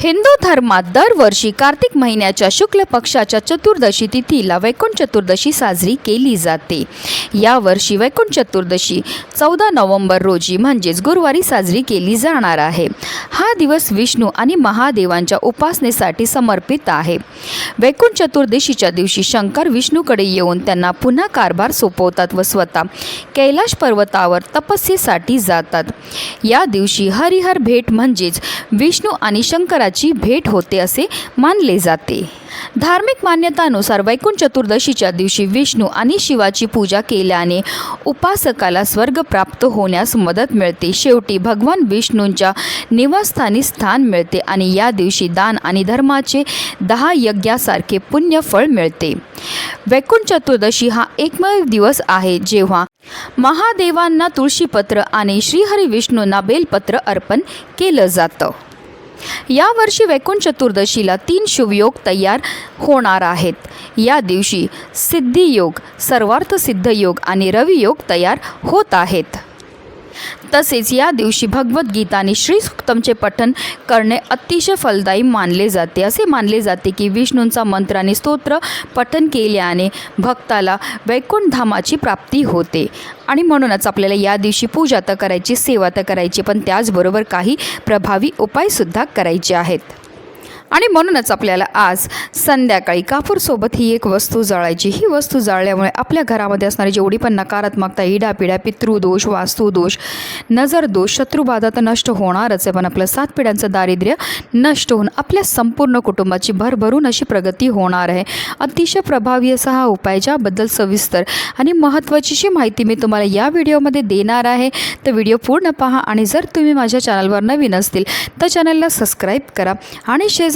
हिंदू धर्मात दरवर्षी कार्तिक महिन्याच्या शुक्ल पक्षाच्या चतुर्दशी तिथीला वैकुंठ चतुर्दशी साजरी केली जाते. यावर्षी वैकुंठ चतुर्दशी चौदा नोव्हेंबर रोजी म्हणजेच गुरुवारी साजरी केली जाणार आहे. हा दिवस विष्णू आणि महादेवांच्या उपासनेसाठी समर्पित आहे. वैकुंठ चतुर्दशीच्या दिवशी शंकर विष्णूकडे येऊन त्यांना पुन्हा कारभार सोपवतात व स्वतः कैलाश पर्वतावर तपस्येसाठी जातात. या दिवशी हरिहर भेट म्हणजेच विष्णू आणि शंकराची भेट होते असे मानले जाते. धार्मिक मान्यतानुसार वैकुंठ चतुर्दशीच्या दिवशी विष्णू आणि शिवाची पूजा केल्याने उपासकाला स्वर्ग प्राप्त होण्यास मदत मिळते. शेवटी भगवान विष्णूंच्या निवासस्थानी स्थान मिळते आणि या दिवशी दान आणि धर्माचे दहा यज्ञासारखे पुण्यफळ मिळते. वैकुंठ चतुर्दशी हा एकमेव दिवस आहे जेव्हा महादेवांना तुळशीपत्र आणि श्रीहरी विष्णूंना बेलपत्र अर्पण केलं जातं. यावर्षी वैकुंठ चतुर्दशीला तीन शुभयोग तयार होणार आहेत. या दिवशी सिद्धियोग सर्वार्थ सिद्धयोग आणि रवियोग तयार होत आहेत. तसेच या दिवशी भगवद्गीता आणि श्रीसुक्तमचे पठन करणे अतिशय फलदायी मानले जाते. असे मानले जाते की विष्णूंचा मंत्र आणि स्तोत्र पठन केल्याने भक्ताला वैकुंठ धामाची प्राप्ती होते. आणि म्हणूनच आपल्याला या दिवशी पूजा तर करायची सेवा तर करायची पण त्याचबरोबर काही प्रभावी उपायसुद्धा करायचे आहेत. आणि म्हणूनच आपल्याला आज संध्याकाळी कापूरसोबत ही एक वस्तू जाळायची. ही वस्तू जाळल्यामुळे आपल्या घरामध्ये असणारी जेवढी पण नकारात्मकता इडापिड्या पितृदोष वास्तुदोष नजरदोष शत्रुबाधा तर नष्ट होणारच आहे. पण आपलं सात पिढ्यांचं दारिद्र्य नष्ट होऊन आपल्या संपूर्ण कुटुंबाची भरभरून अशी प्रगती होणार आहे. अतिशय प्रभावी असा हा उपाय ज्याबद्दल सविस्तर आणि महत्त्वाचीशी माहिती मी तुम्हाला या व्हिडिओमध्ये देणार आहे. तर व्हिडिओ पूर्ण पहा आणि जर तुम्ही माझ्या चॅनलवर नवीन असतील तर चॅनलला सबस्क्राईब करा आणि शेज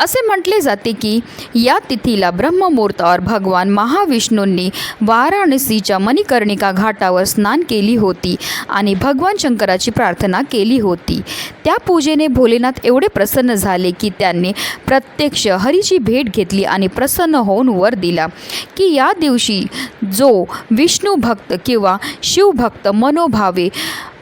असे म्हटले जाते की या तिथीला ब्रह्ममुहूर्तावर भगवान महाविष्णूंनी वाराणसीच्या मणिकर्णिका घाटावर स्नान केली होती आणि भगवान शंकराची प्रार्थना केली होती. त्या पूजेने भोलेनाथ एवढे प्रसन्न झाले की त्यांनी प्रत्यक्ष हरीची भेट घेतली आणि प्रसन्न होऊन वर दिला की या दिवशी जो विष्णू भक्त किंवा शिवभक्त मनोभावे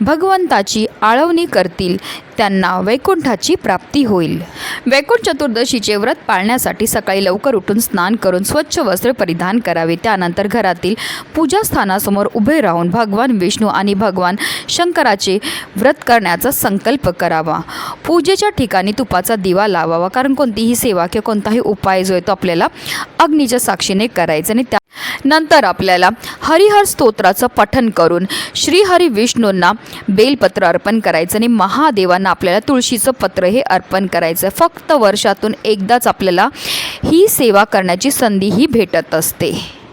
भगवंताची आळवणी करतील त्यांना वैकुंठाची प्राप्ती होईल. वैकुंठ चतुर्दशी एकादशीचे व्रत पाळण्यासाठी सकाळी लवकर उठून स्नान करून स्वच्छ वस्त्र परिधान करावे. त्यानंतर घरातील पूजास्थानासमोर उभे राहून भगवान विष्णू आणि भगवान शंकराचे व्रत करण्याचा संकल्प करावा. पूजेच्या ठिकाणी तुपाचा दिवा लावावा कारण कोणतीही सेवा किंवा कोणताही उपाय जो आहे तो आपल्याला अग्नीच्या साक्षीने करायचा आणि त्या नंतर आपल्याला हरिहर स्तोत्राचं पठन करून श्रीहरी विष्णूंना बेलपत्र अर्पण करायचं आणि महादेवांना आपल्याला तुळशीचं पत्र हे अर्पण करायचं. फक्त वर्षातून एकदाच आपल्याला ही सेवा करण्याची संधी ही भेटत असते.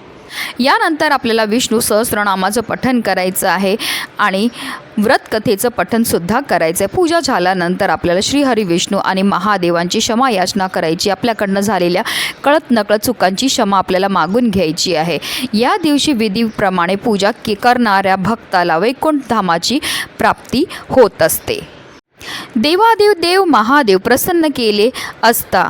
यानंतर आपल्याला विष्णू सहस्रनामाचं पठण करायचं आहे आणि व्रतकथेचं पठनसुद्धा करायचं आहे पूजा झाल्यानंतर आपल्याला श्रीहरी विष्णू आणि महादेवांची क्षमा याचना करायची आपल्याकडनं झालेल्या कळत नकळत चुकांची क्षमा आपल्याला मागून घ्यायची आहे. या दिवशी विधीप्रमाणे पूजा के करणाऱ्या भक्ताला वैकुंठ धामाची प्राप्ती होत असते. देवादेव देव महादेव प्रसन्न केले असता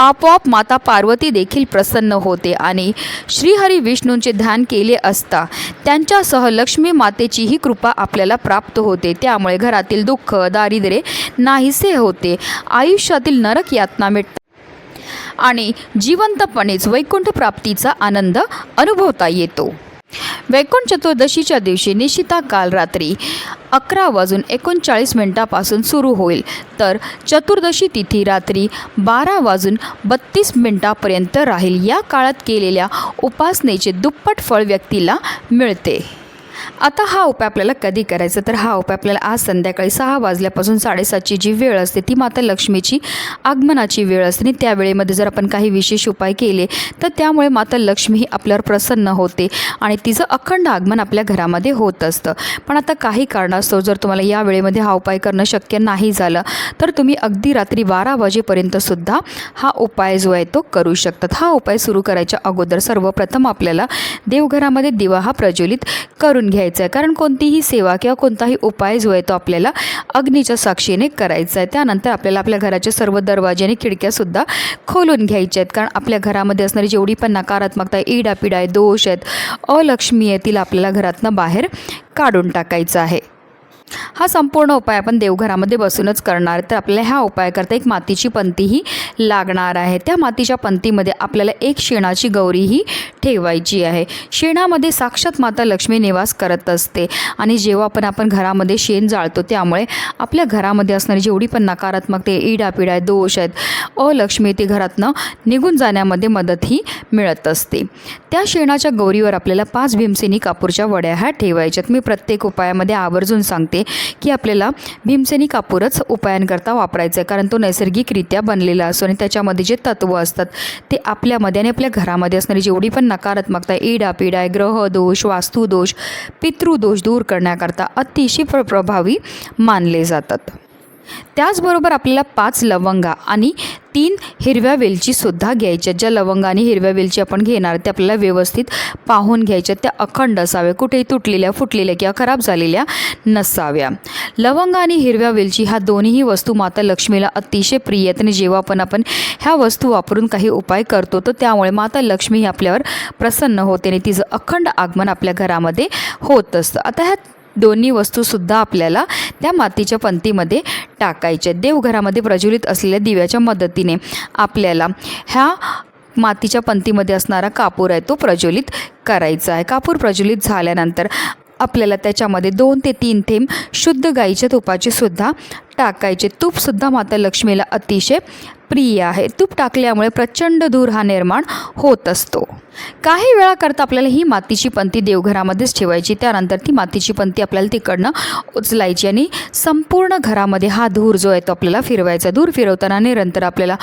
आपोआप माता पार्वती देखील प्रसन्न होते आणि श्रीहरी विष्णूंचे ध्यान केले असता त्यांच्यासह लक्ष्मी मातेचीही कृपा आपल्याला प्राप्त होते. त्यामुळे घरातील दुःख दारिद्र्य नाहीसे होते. आयुष्यातील नरक यातना मिटतात. आणि जिवंतपणेच वैकुंठ प्राप्तीचा आनंद अनुभवता येतो. वैकुंठ चतुर्दशीच्या दिवशी निशिता काल रात्री अकरा वाजून एकोणचाळीस मिनिटापासून सुरू होईल. तर चतुर्दशी तिथी रात्री बारा वाजून बत्तीस मिनिटापर्यंत राहील. या काळात केलेल्या उपासनेचे दुप्पट फळ व्यक्तीला मिळते. आता हा उपाय आपल्याला कधी करायचा? तर हा उपाय आपल्याला आज संध्याकाळी सहा वाजल्यापासून साडेसातची जी वेळ असते ती माता लक्ष्मीची आगमनाची वेळ असते. आणि त्या वेळेमध्ये जर आपण काही विशेष उपाय केले तर त्यामुळे माता लक्ष्मी ही आपल्यावर प्रसन्न होते आणि तिचं अखंड आगमन आपल्या घरामध्ये होत असतं. पण आता काही कारणास्तव जर तुम्हाला या वेळेमध्ये हा उपाय करणं शक्य नाही झालं तर तुम्ही अगदी रात्री बारा वाजेपर्यंतसुद्धा हा उपाय जो आहे तो करू शकतात. हा उपाय सुरू करायच्या अगोदर सर्वप्रथम आपल्याला देवघरामध्ये दिवा हा प्रज्वलित करून घ्यायचं आहे कारण कोणतीही सेवा किंवा कोणताही उपाय जो आहे तो आपल्याला अग्नीच्या साक्षीने करायचा आहे त्यानंतर आपल्याला आपल्या घराचे सर्व दरवाजे आणि खिडक्यासुद्धा खोलून घ्यायच्या आहेत कारण आपल्या घरामध्ये असणारी जेवढी पण नकारात्मकता आहे इडापिडा आहे दोष आहेत अलक्ष्मी आहे तिला आपल्याला घरातनं बाहेर काढून टाकायचं आहे. हा संपूर्ण उपाय आपण देवघरामध्ये बसूनच करणार. तर आपल्याला ह्या उपायाकरता एक मातीची पंतीही लागणार आहे. त्या मातीच्या पंतीमध्ये आपल्याला एक शेणाची गौरीही ठेवायची आहे. शेणामध्ये साक्षात माता लक्ष्मी निवास करत असते आणि जेव्हा पण आपण घरामध्ये शेण जाळतो त्यामुळे आपल्या घरामध्ये असणारी जेवढी पण नकारात्मक ते इडापिडा आहे दोष आहेत अलक्ष्मी ती घरातनं निघून जाण्यामध्ये मदतही मिळत असते. त्या शेणाच्या गौरीवर आपल्याला पाच भीमसेनी कापूरच्या वड्या ह्या ठेवायच्यात मी प्रत्येक उपायामध्ये आवर्जून सांगते. की आपल्याला भीमसेनी कापूरच उपायांकरता वापरायचं आहे कारण तो नैसर्गिकरित्या बनलेला असतो आणि त्याच्यामध्ये जे तत्त्व असतात ते आपल्यामध्ये आणि आपल्या घरामध्ये असणारी जेवढी पण नकारात्मकता इडा पिडा आहे ग्रह दोष वास्तुदोष पितृदोष दूर करण्याकरता अतिशय प्र प्रभावी मानले जातात. त्याचबरोबर आपल्याला पाच लवंगा आणि तीन हिरव्या वेलचीसुद्धा घ्यायच्या. ज्या लवंगाने हिरव्या वेलची आपण घेणार त्या आपल्याला व्यवस्थित पाहून घ्यायच्या. त्या अखंड असाव्या. कुठेही तुटलेल्या फुटलेल्या किंवा खराब झालेल्या नसाव्या. लवंग आणि हिरव्या वेलची ह्या दोन्हीही वस्तू माता लक्ष्मीला अतिशय प्रिय आहेत. आणि जेव्हा पण आपण ह्या वस्तू वापरून काही उपाय करतो तर त्यामुळे माता लक्ष्मी ही आपल्यावर प्रसन्न होते आणि तिचं अखंड आगमन आपल्या घरामध्ये होत असतं. आता ह्या दोन्ही वस्तूसुद्धा आपल्याला त्या मातीच्या पंतीमध्ये टाकायच्या. देवघरामध्ये प्रज्वलित असलेल्या दिव्याच्या मदतीने आपल्याला ह्या मातीच्या पंतीमध्ये असणारा कापूर आहे तो प्रज्वलित करायचा आहे. कापूर प्रज्वलित झाल्यानंतर आपल्याला त्याच्यामध्ये दोन ते तीन थेंब शुद्ध गाईच्या तुपाचे सुद्धा टाकायचे. तूपसुद्धा माता लक्ष्मीला अतिशय प्रिय आहे. तूप टाकल्यामुळे प्रचंड धूर हा निर्माण होत असतो. काही वेळाकरता आपल्याला ही मातीची पंती देवघरामध्येच ठेवायची. त्यानंतर ती मातीची पंती आपल्याला तिकडनं उचलायची आणि संपूर्ण घरामध्ये हा धूर जो आहे तो आपल्याला फिरवायचा. धूर फिरवताना निरंतर आपल्याला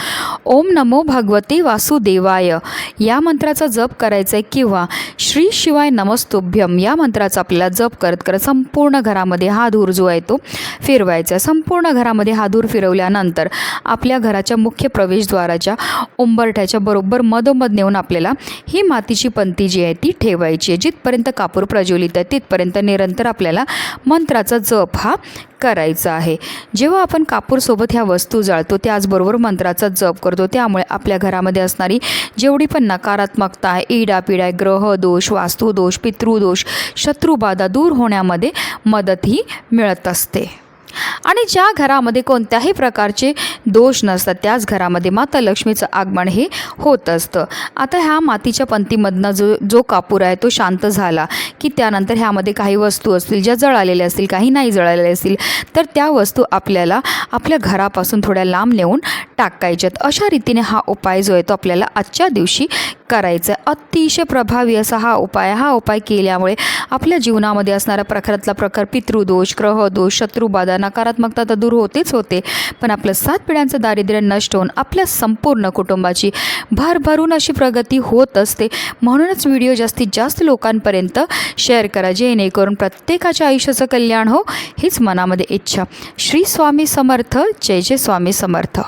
ओम नमो भगवते वासुदेवाय या मंत्राचा जप करायचा आहे किंवा श्री शिवाय नमस्तुभ्यम या मंत्राचा आपल्याला जप करत करत संपूर्ण घरामध्ये हा धूर जो आहे तो फिरवायचा आहे. संपूर्ण घरामध्ये हा धूर फिरवल्यानंतर आपल्या घराच्या मुख्य प्रवेशद्वाराच्या उंबरठ्याच्या बरोबर मधोमध नेऊन आपल्याला ही मातीची पंती जी आहे ती ठेवायची आहे जिथपर्यंत कापूर प्रज्वलित आहे तिथपर्यंत निरंतर आपल्याला मंत्राचा जप हा करायचं आहे. जेव्हा आपण कापूरसोबत ह्या वस्तू जाळतो त्याचबरोबर मंत्राचा जप करतो त्यामुळे आपल्या घरामध्ये असणारी जेवढी पण नकारात्मकता आहे इडापिडा आहे ग्रह दोष वास्तुदोष पितृदोष शत्रुबाधा दूर होण्यामध्ये मदतही मिळत असते. आणि ज्या घरामध्ये कोणत्याही प्रकारचे दोष नसतात त्याच घरामध्ये माता लक्ष्मीचं आगमन हे होत असतं. आता ह्या मातीच्या पंतीमधनं जो जो कापूर आहे तो शांत झाला की त्यानंतर ह्यामध्ये काही वस्तू असतील ज्या जळालेल्या असतील काही नाही जळालेल्या असतील तर त्या वस्तू आपल्याला आपल्या घरापासून थोड्या लांब नेऊन टाकायच्यात. अशा रीतीने हा उपाय जो आहे तो आपल्याला आजच्या दिवशी करायचं. आहे अतिशय प्रभावी असा हा उपाय हा उपाय केल्यामुळे आपल्या जीवनामध्ये असणारा प्रखरातला प्रकार पितृदोष ग्रहदोष शत्रुबाधा नकारात्मकता तर दूर होतेच होते. पण आपलं सात पिढ्यांचं दारिद्र्य नष्ट होऊन आपल्या संपूर्ण कुटुंबाची भरभरून अशी प्रगती होत असते. म्हणूनच व्हिडिओ जास्तीत जास्त लोकांपर्यंत शेअर करा जेणेकरून प्रत्येकाच्या आयुष्याचं कल्याण हो हीच मनामध्ये इच्छा. श्री स्वामी समर्थ. जय जय स्वामी समर्थ.